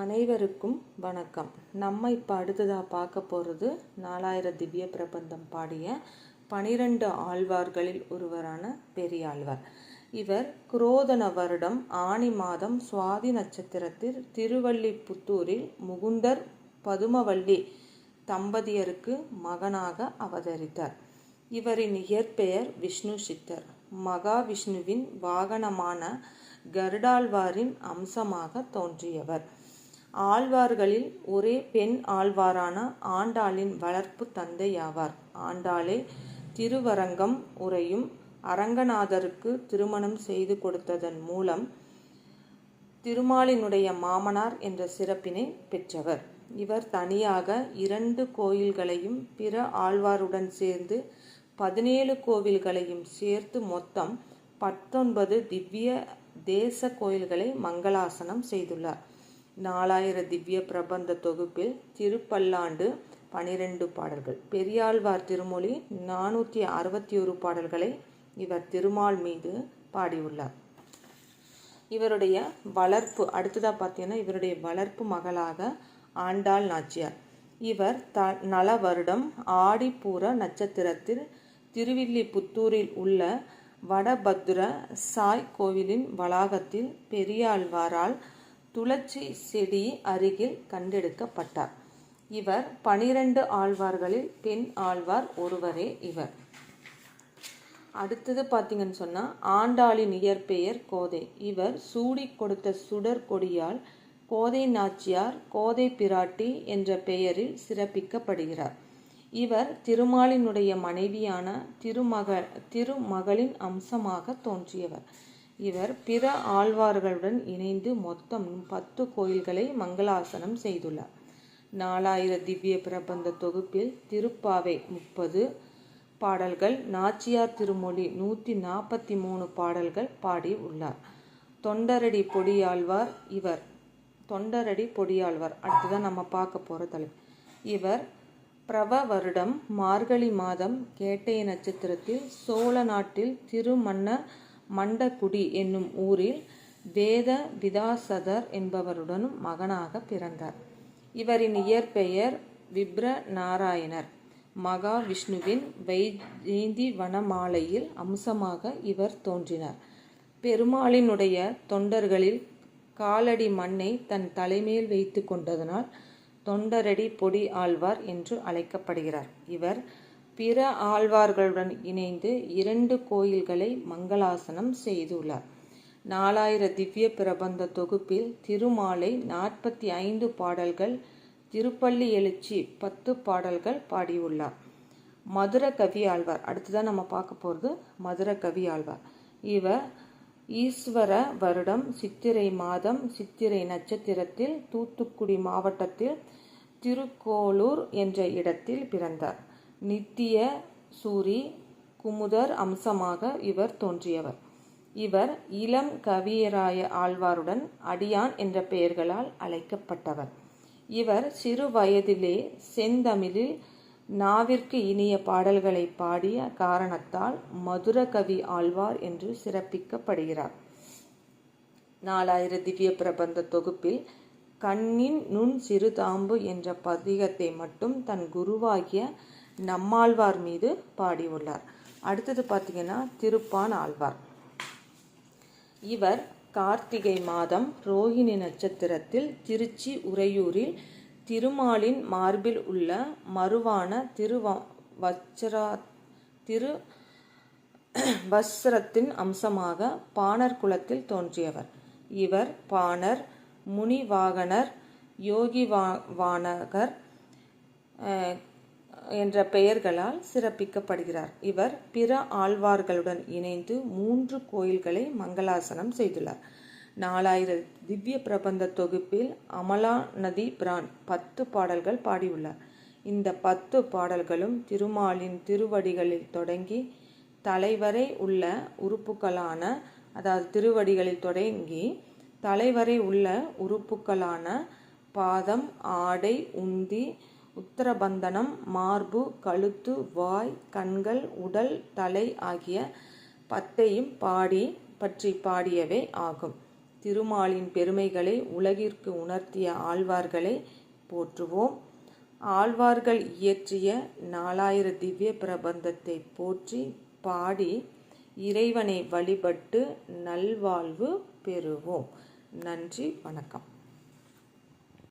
அனைவருக்கும் வணக்கம். நம்ம இப்போ அடுத்ததாக பார்க்க போகிறது நாலாயிரம் திவ்ய பிரபந்தம் பாடிய பனிரெண்டு ஆழ்வார்களில் ஒருவரான பெரியாழ்வார். இவர் குரோதன வருடம் ஆனி மாதம் சுவாதி நட்சத்திரத்தில் திருவள்ளிப்புத்தூரில் முகுந்தர் பதுமவள்ளி தம்பதியருக்கு மகனாக அவதரித்தார். இவரின் இயற்பெயர் விஷ்ணு சித்தர். மகாவிஷ்ணுவின் வாகனமான கருடாழ்வாரின் அம்சமாக தோன்றியவர். ஆழ்வார்களில் ஒரே பெண் ஆழ்வாரான ஆண்டாளின் வளர்ப்பு தந்தையாவார். ஆண்டாளே திருவரங்கம் உரையும் அரங்கநாதருக்கு திருமணம் செய்து கொடுத்ததன் மூலம் திருமாலினுடைய மாமனார் என்ற சிறப்பினை பெற்றவர். இவர் தனியாக இரண்டு கோயில்களையும் பிற ஆழ்வாருடன் சேர்ந்து பதினேழு கோவில்களையும் சேர்த்து மொத்தம் பத்தொன்பது திவ்ய தேச கோயில்களை மங்களாசனம் செய்துள்ளார். நாலாயிர திவ்ய பிரபந்த தொகுப்பில் திருப்பல்லாண்டு பனிரெண்டு பாடல்கள். பெரியாழ்வார் திருமொழி நானூற்றி அறுபத்தி ஒரு பாடல்களை இவர் திருமால் மீது பாடியுள்ளார். இவருடைய வளர்ப்பு அடுத்ததாக பார்த்தீங்கன்னா இவருடைய வளர்ப்பு மகளாக ஆண்டாள் நாச்சியார். இவர் த நல வருடம் ஆடிப்பூர நட்சத்திரத்தில் திருவில்லிபுத்தூரில் உள்ள வடபத்ர சாய் கோவிலின் வளாகத்தில் பெரியாழ்வாரால் துளசி செடி அருகில் கண்டெடுக்கப்பட்டார். இவர் பனிரெண்டு ஆழ்வார்களில் பெண் ஆழ்வார் ஒருவரே இவர். அடுத்தது பார்த்தீங்கன்னு சொன்னால் ஆண்டாளின் இயற்பெயர் கோதை. இவர் சூடி கொடுத்த சுடர் கொடியால் கோதை நாச்சியார் கோதை பிராட்டி என்ற பெயரில் சிறப்பிக்கப்படுகிறார். இவர் திருமாலினுடைய மனைவியான திருமக திருமகளின் அம்சமாக தோன்றியவர். இவர் பிற ஆழ்வார்களுடன் இணைந்து மொத்தம் பத்து கோயில்களை மங்களாசனம் செய்துள்ளார். நாலாயிர திவ்ய பிரபந்த தொகுப்பில் திருப்பாவை முப்பது பாடல்கள் நாச்சியார் திருமொழி நூற்றி நாற்பத்தி மூணு பாடல்கள் பாடி உள்ளார். தொண்டரடி பொடியாழ்வார் இவர் தொண்டரடி பொடியாழ்வார். அடுத்துதான் நம்ம பார்க்க போகிற தலைப்பு. இவர் பிரப வருடம் மார்கழி மாதம் கேட்டய நட்சத்திரத்தில் சோழ நாட்டில் திருமன்ன மண்டகுடி என்னும் ஊரில் வேத விதாசதர் என்பவருடனும் மகனாக பிறந்தார். இவரின் இயற்பெயர் விப்ர நாராயணர் மகாவிஷ்ணுவின் வைஜெயந்தி வனமாலையில் அம்சமாக இவர் தோன்றினார். பெருமாளினுடைய தொண்டர்களில் காலடி மண்ணை தன் தலைமேல் வைத்து கொண்டதனால் தொண்டரடி பொடி ஆழ்வார் என்று அழைக்கப்படுகிறார். இவர் பிற ஆழ்வார்களுடன் இணைந்து இரண்டு கோயில்களை மங்களாசனம் செய்துள்ளார். நாலாயிர திவ்ய பிரபந்த தொகுப்பில் திருமாலை நாற்பத்தி ஐந்து பாடல்கள் திருப்பள்ளி எழுச்சி பத்து பாடல்கள் பாடியுள்ளார். மதுர கவி ஆழ்வார். அடுத்துதான் நம்ம பார்க்க போகிறது மதுர கவி ஆழ்வார். இவர் ஈஸ்வர வருடம் சித்திரை மாதம் சித்திரை நட்சத்திரத்தில் தூத்துக்குடி மாவட்டத்தில் திருக்கோளூர் என்ற இடத்தில் பிறந்தார். நித்திய சூரி குமுதர் அம்சமாக இவர் தோன்றியவர். இவர் இளம் கவியராய ஆழ்வாருடன் அடியான் என்ற பெயர்களால் அழைக்கப்பட்டவர். இவர் சிறு வயதிலே செந்தமிழில் நாவிற்கு இனிய பாடல்களை பாடிய காரணத்தால் மதுர கவி ஆழ்வார் என்று சிறப்பிக்கப்படுகிறார். நாலாயிர திவ்ய பிரபந்த தொகுப்பில் கண்ணின் நுண் சிறுதாம்பு என்ற பதிகத்தை மட்டும் தன் குருவாகிய நம்மாழ்வார் மீது பாடியுள்ளார். அடுத்தது பார்த்தீங்கன்னா திருப்பான் ஆழ்வார். இவர் கார்த்திகை மாதம் ரோஹிணி நட்சத்திரத்தில் திருச்சி உறையூரில் திருமாலின் மார்பில் உள்ள மறுவான திருவ வச்சரா திரு வஸ்ரத்தின் அம்சமாக பாணர் குலத்தில் தோன்றியவர். இவர் பாணர் முனிவாகனர் யோகி வா வானகர் என்ற பெயர்களால் சிறப்பிக்கப்படுகிறார். இவர் பிற ஆழ்வார்களுடன் இணைந்து மூன்று கோயில்களை மங்களாசனம் செய்துள்ளார். நாலாயிரம் திவ்ய பிரபந்த தொகுப்பில் அமலா நதி பிரான் பத்து பாடல்கள் பாடியுள்ளார். இந்த பத்து பாடல்களும் திருமாலின் திருவடிகளில் தொடங்கி தலைவரை உள்ள உறுப்புகளான அதாவது திருவடிகளில் தொடங்கி தலைவரை உள்ள உறுப்புகளான பாதம் ஆடை உந்தி உத்தரபந்தனம் மார்பு கழுத்து வாய் கண்கள் உடல் தலை ஆகிய பத்தையும் பாடி பற்றி பாடியவை ஆகும். திருமாலின் பெருமைகளை உலகிற்கு உணர்த்திய ஆழ்வார்களை போற்றுவோம். ஆழ்வார்கள் இயற்றிய நாலாயிர திவ்ய பிரபந்தத்தை போற்றி பாடி இறைவனை வழிபட்டு நல்வாழ்வு பெறுவோம். நன்றி வணக்கம்.